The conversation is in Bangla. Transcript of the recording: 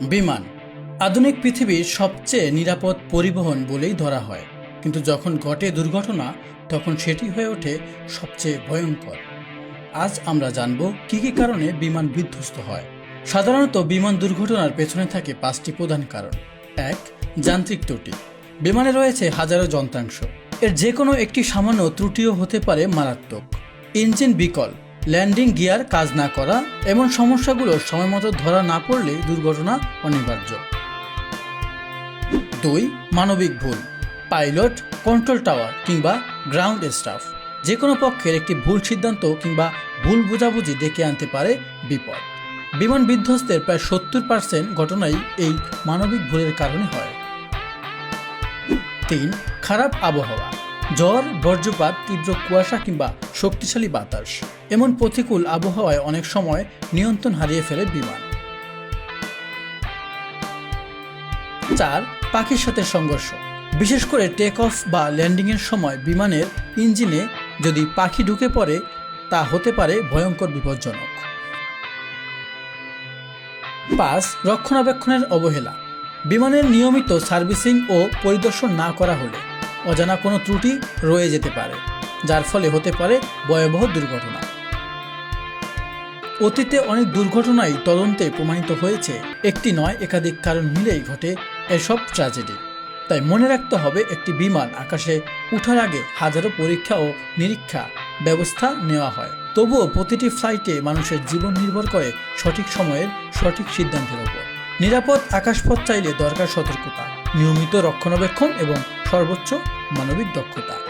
বিমান। আধুনিক পৃথিবীর সবচেয়ে নিরাপদ পরিবহন বলেই ধরা হয়। কিন্তু যখন ঘটে দুর্ঘটনা, তখন সেটি হয়ে ওঠে সবচেয়ে ভয়ঙ্কর। আজ আমরা জানব কী কী কারণে বিমান বিধ্বস্ত হয়। সাধারণত বিমান দুর্ঘটনার পেছনে থাকে পাঁচটি প্রধান কারণ। এক, যান্ত্রিক ত্রুটি। বিমানে রয়েছে হাজারো যন্ত্রাংশ। এর যে কোনো একটি সামান্য ত্রুটিও হতে পারে মারাত্মক। ইঞ্জিন বিকল। ল্যান্ডিং গিয়ার, কাজ না করা এমন সমস্যাগুলো সময়মতো ধরা না পড়লে দুর্ঘটনা অনিবার্য। দুই, মানবিক ভুল, পাইলট, কন্ট্রোল টাওয়ার কিংবা গ্রাউন্ড স্টাফ। যে কোনো পক্ষের একটি ভুল সিদ্ধান্ত কিংবা ভুল বোঝাবুঝি ডেকে আনতে পারে বিপদ। বিমান বিধ্বস্তের প্রায় সত্তর পার্সেন্ট ঘটনাই এই মানবিক ভুলের কারণে হয়। তিন, খারাপ আবহাওয়া। ঝড় বজ্রপাত, তীব্র কুয়াশা কিংবা শক্তিশালী বাতাস। এমন প্রতিকূল আবহাওয়ায় অনেক সময় নিয়ন্ত্রণ হারিয়ে ফেলে বিমান। চার, পাখির সাথে সংঘর্ষ। বিশেষ করে টেক অফ বা ল্যান্ডিংয়ের সময় বিমানের ইঞ্জিনে যদি পাখি ঢুকে পড়ে, তা হতে পারে ভয়ঙ্কর বিপজ্জনক। পাঁচ, রক্ষণাবেক্ষণের অবহেলা। বিমানের নিয়মিত সার্ভিসিং ও পরিদর্শন না করা হলে অজানা কোনো ত্রুটি রয়ে যেতে পারে, যার ফলে হতে পারে ভয়াবহ দুর্ঘটনা। অতীতে অনেক দুর্ঘটনাই তদন্তে প্রমাণিত হয়েছে, একটি নয় একাধিক কারণ মিলেই ঘটে এসব ট্র্যাজেডি। তাই মনে রাখতে হবে, একটি বিমান আকাশে উঠার আগে হাজারো পরীক্ষা ও নিরীক্ষা ব্যবস্থা নেওয়া হয়। তবুও প্রতিটি ফ্লাইটে মানুষের জীবন নির্ভর করে সঠিক সময়ের সঠিক সিদ্ধান্তের ওপর। নিরাপদ আকাশপথ চাইলে দরকার সতর্কতা, নিয়মিত রক্ষণাবেক্ষণ এবং সর্বোচ্চ মানবিক দক্ষতা।